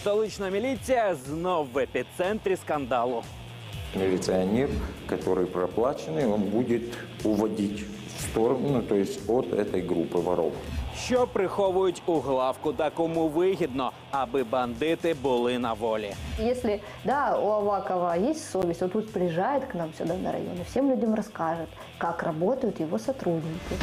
Столична міліція знов в епіцентрі скандалу. Милиционер, который проплаченный, он будет уводить в сторону, ну, то есть от этой группы воров. Що приховують у главку та кому вигідно, аби бандити були на волі. Если, да, у Авакова есть совесть, он тут приезжает к нам сюда на район и всем людям расскажет, как работают его сотрудники.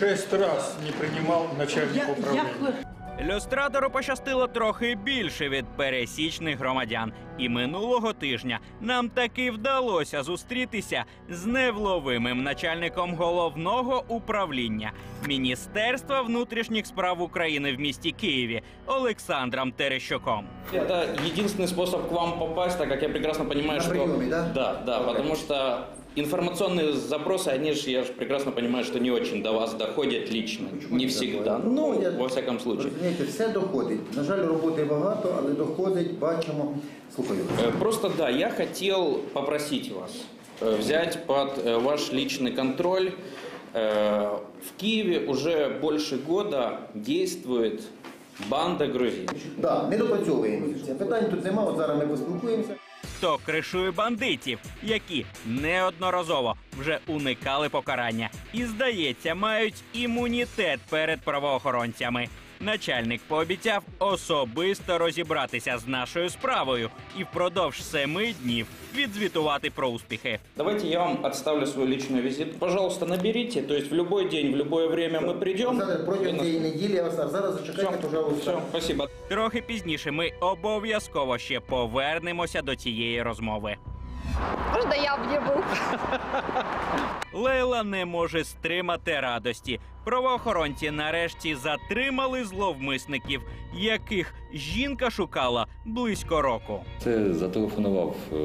Шесть раз не принимал начальник управления. Люстратору пощастило трохи більше від пересічних громадян. І минулого тижня нам таки вдалося зустрітися з невловимим начальником головного управління Міністерства внутрішніх справ України в місті Києві Олександром Терещуком. Это единственный способ к вам попасть, так как я прекрасно понимаю, На что... приеме, да? Да, да, потому что информационные запросы, они же, я же прекрасно понимаю, что не очень до вас доходят лично. Не всегда. Ну, Доходять. во всяком случае. Розумієте, все доходить. На жаль, роботи багато, але доходить, бачимо. Слухаю. Э, Просто да, я хотел попросить вас э, взять под э, ваш личный контроль. Э, В Киеве уже больше года действует банда грузин. Да, не допрацьовуємо. Це питань тут немає. От зараз ми поспілкуємося. Хто кришує бандитів, які неодноразово вже уникали покарання і, здається, мають імунітет перед правоохоронцями. Начальник пообіцяв особисто розібратися з нашою справою і впродовж семи днів відзвітувати про успіхи. Давайте я вам отставлю свой личный визит. Пожалуйста, наберите. То есть в любой день, в любое время мы придем. Зараз протягом Вы нас- цієї неділі я вас а зараз зачекайте, Все, пожалуйста. все, спасибо. Трохи пізніше ми обов'язково ще повернемося до цієї розмови. Можно я обниму? Лейла не може стримати радості. Правоохоронці нарешті затримали зловмисників, яких жінка шукала близько року. Це зателефонував е,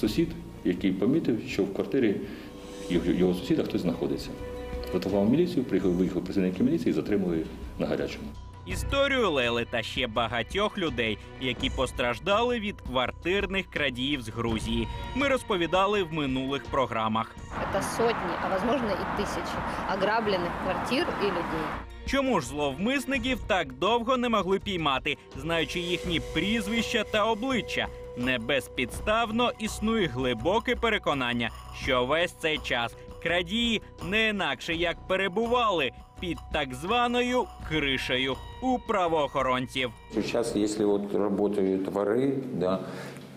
сусід, який помітив, що в квартирі його, його сусіда хтось знаходиться. Зателефонував міліцію, приїхали, виїхали працівники міліції і затримали на гарячому. Історію Лейли та ще багатьох людей, які постраждали від квартирних крадіїв з Грузії. Ми розповідали в минулих програмах. Это сотни, а возможно и тысячи ограбленных квартир и людей. Чому ж зловмисників так довго не могли піймати, знаючи їхні прізвища та обличчя? Не безпідставно існує глибоке переконання, що весь цей час крадії не інакше як перебували під так званою кришею у правоохоронців. Сейчас, если вот работают воры, да,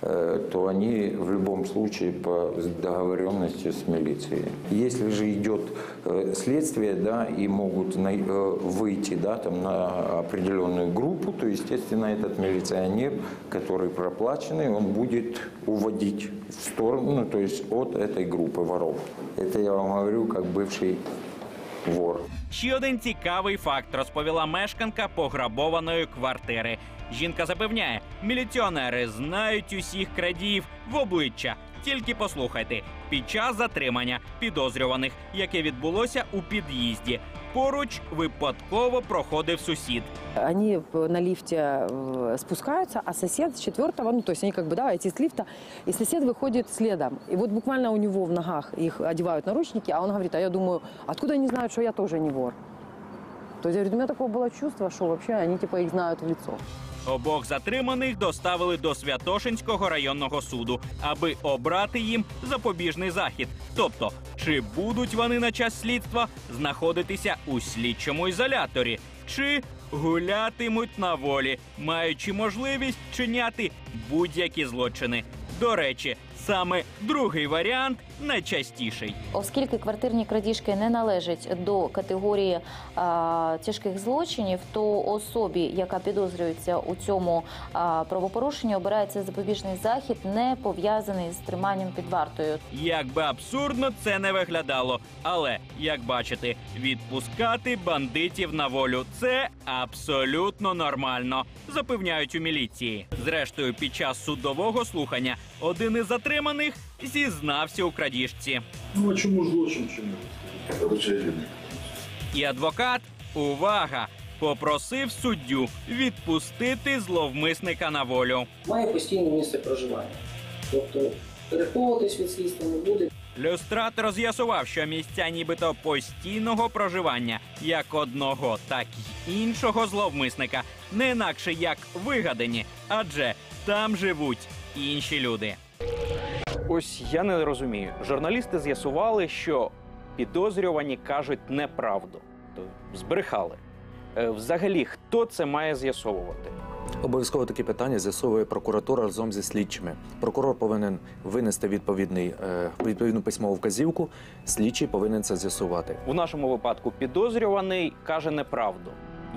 э, то они в любом случае по договоренности с милицией. Если же идет э, следствие, да, и могут э, выйти, да, там на определенную группу, то, естественно, этот милиционер, который проплаченный, он будет уводить в сторону, ну, то есть от этой группы воров. Это я вам говорю как бывший вор. Ще один цікавий факт розповіла мешканка пограбованої квартири. Жінка запевняє, міліціонери знають усіх крадіїв в обличчя Тільки послухайте, під час затримання підозрюваних, яке відбулося у під'їзді, поруч випадково проходив сусід. Они п- на лифте э, спускаются, а сосед с четвертого, ну то есть они как бы, да, эти с лифта, и сосед выходит следом. И вот буквально у него в ногах их одевают наручники, а он говорит, а я думаю, откуда они знают, что я тоже не вор? То есть, говорит, у меня такое было чувство, что вообще они типа их знают в лицо. Обох затриманих доставили до Святошинського районного суду, аби обрати їм запобіжний захід. Тобто, чи будуть вони на час слідства знаходитися у слідчому ізоляторі, чи гулятимуть на волі, маючи можливість чиняти будь-які злочини. До речі, саме другий варіант найчастіший. Оскільки квартирні крадіжки не належать до категорії а, тяжких злочинів, то особі, яка підозрюється у цьому а, правопорушенні, обирається запобіжний захід, не пов'язаний з триманням під вартою. Як би абсурдно це не виглядало, але як бачите, відпускати бандитів на волю це абсолютно нормально, запевняють у міліції. Зрештою, під час судового слухання один із затриманих зізнався у крадіжці. Ну а чому злочин чинили? І адвокат, увага! попросив суддю відпустити зловмисника на волю. має постійне місце проживання. Тобто переховуватись від слідства не буде. Люстратор з'ясував, що місця нібито постійного проживання як одного, так й іншого зловмисника не інакше як вигадані, адже там живуть інші люди. Ось я не розумію. Журналісти з'ясували, що підозрювані кажуть неправду, то збрехали. Е, Взагалі, хто це має з'ясовувати? Обов'язково такі питання з'ясовує прокуратура разом зі слідчими. Прокурор повинен винести відповідний, е, відповідну письмову вказівку. Слідчий повинен це з'ясувати. У нашому випадку підозрюваний каже неправду.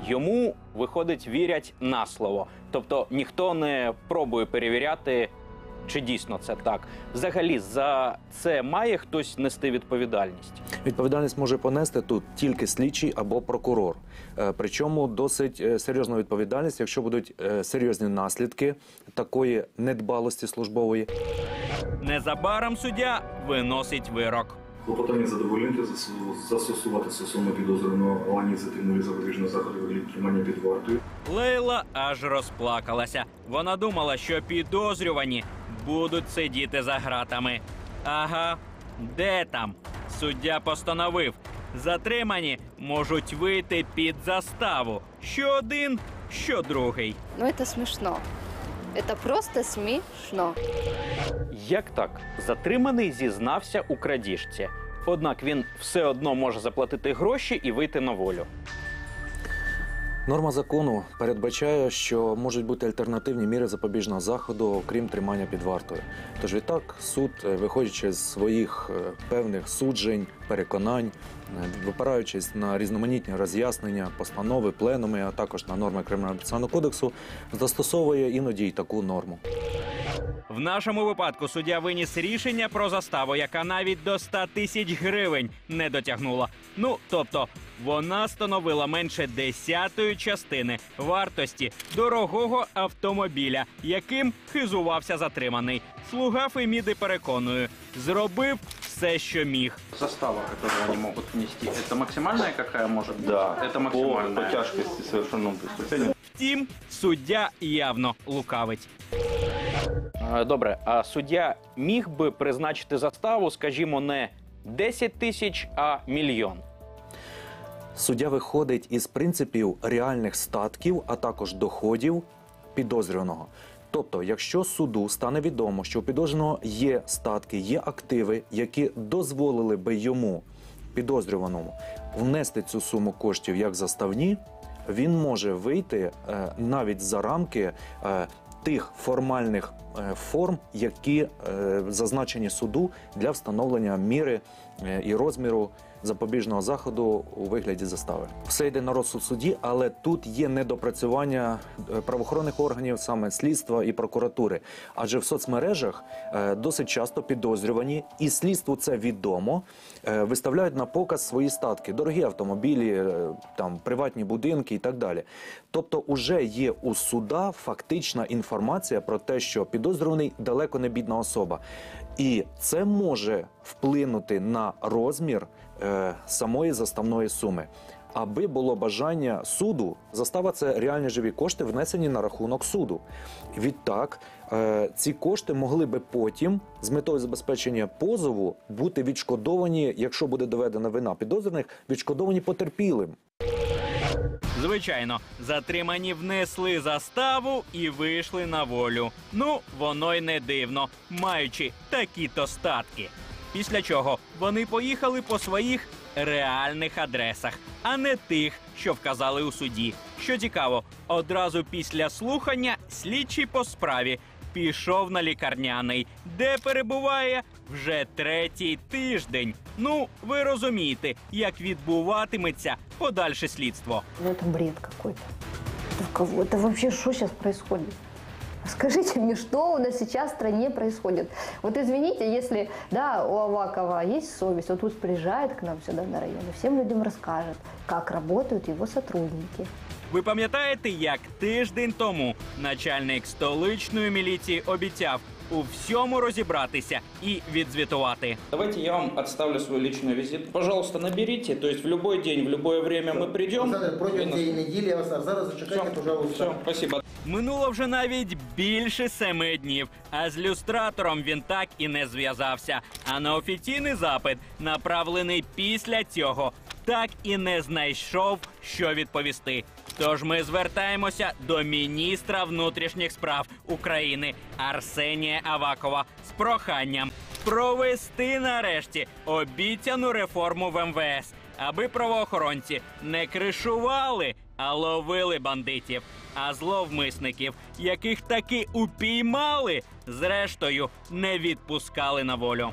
Йому виходить вірять на слово. Тобто ніхто не пробує перевіряти, чи дійсно це так. Взагалі, за це має хтось нести відповідальність. Відповідальність може понести тут тільки слідчий або прокурор. Е, Причому досить е, серйозна відповідальність, якщо будуть е, серйозні наслідки такої недбалості службової. Незабаром суддя виносить вирок. Клопотання задовольнити застосувати стосовно підозрюваного у ініціативної запобіжного заходу тримання під вартою. Лейла аж розплакалася. Вона думала, що підозрювані будуть сидіти за гратами. Ага, де там? Суддя постановив. Затримані можуть вийти під заставу. Що один, що другий. Ну это смешно. Это просто смешно. Як так? Затриманий зізнався у крадіжці. Однак він все одно може заплатити гроші і вийти на волю. Норма закону передбачає, що можуть бути альтернативні міри запобіжного заходу, крім тримання під вартою. Тож відтак суд, е, виходячи з своїх е, певних суджень, переконань, е, випираючись на різноманітні роз'яснення, постанови, пленуми, а також на норми кримінального процесуального кодексу, застосовує іноді й таку норму. В нашому випадку суддя виніс рішення про заставу, яка навіть до 100 тисяч гривень не дотягнула. Ну тобто вона становила менше десятої частини вартості дорогого автомобіля, яким хизувався затриманий. Слуга Феміди переконує, зробив все, що міг. Застава, которую они могут внести, это максимальная какая может быть? Да, Это максимальная. тяжкості совершенного преступлення. Втім, суддя явно лукавить. Добре, а суддя міг би призначити заставу, скажімо, не 10 тисяч, а мільйон. Суддя виходить із принципів реальних статків, а також доходів підозрюваного. Тобто, якщо суду стане відомо, що у підозрюваного є статки, є активи, які дозволили би йому підозрюваному внести цю суму коштів як заставні, він може вийти е, навіть за рамки е, тих формальних е, форм, які е, зазначені суду для встановлення міри е, і розміру запобіжного заходу у вигляді застави. Все йде на розсуд судді, але тут є недопрацювання е, правоохоронних органів, саме слідства і прокуратури. Адже в соцмережах е, досить часто підозрювані, і слідству це відомо, е, виставляють на показ свої статки, дорогі автомобілі, там приватні будинки і так далі. Тобто, уже є у суда фактична інформація про те, що підозрюваний далеко не бідна особа. І це може вплинути на розмір самої заставної суми. Аби було бажання суду, застава це реальні живі кошти, внесені на рахунок суду. Відтак, е, ці кошти могли би потім, з метою забезпечення позову, бути відшкодовані, якщо буде доведена вина підозрюваних, відшкодовані потерпілим. Звичайно, затримані внесли заставу і вийшли на волю. Ну, воно й не дивно, маючи такі-то статки. Після чого вони поїхали по своїх реальних адресах, а не тих, що вказали у суді. Що цікаво, одразу після слухання слідчий по справі пішов на лікарняний, де перебуває вже третій тиждень. Ну, ви розумієте, як відбуватиметься подальше слідство. Ну это бред какой-то. Это, в кого- это вообще что сейчас происходит? Скажите мне, что у нас сейчас в стране происходит? Вот извините, если, да, у Авакова есть совесть, вот пусть приезжает к нам сюда на район и всем людям расскажет, как работают его сотрудники. Ви пам'ятаєте, як тиждень тому начальник столичної міліції обіцяв у всьому розібратися і відзвітувати. Давайте я вам отставлю свой личный визит. Пожалуйста, наберите, то есть в любой день, в любое время мы придем. Олександр, протягом цієї неділі я вас а зараз зачекайте, пожалуйста. Все, спасибо. Минуло вже навіть більше семи днів, а з люстратором він так і не зв'язався. А на офіційний запит, направлений після цього, так і не знайшов, що відповісти. Тож ми звертаємося до міністра внутрішніх справ України Арсенія Авакова з проханням провести нарешті обіцяну реформу в МВС, аби правоохоронці не кришували, а ловили бандитів, а зловмисників, яких таки упіймали, зрештою не відпускали на волю.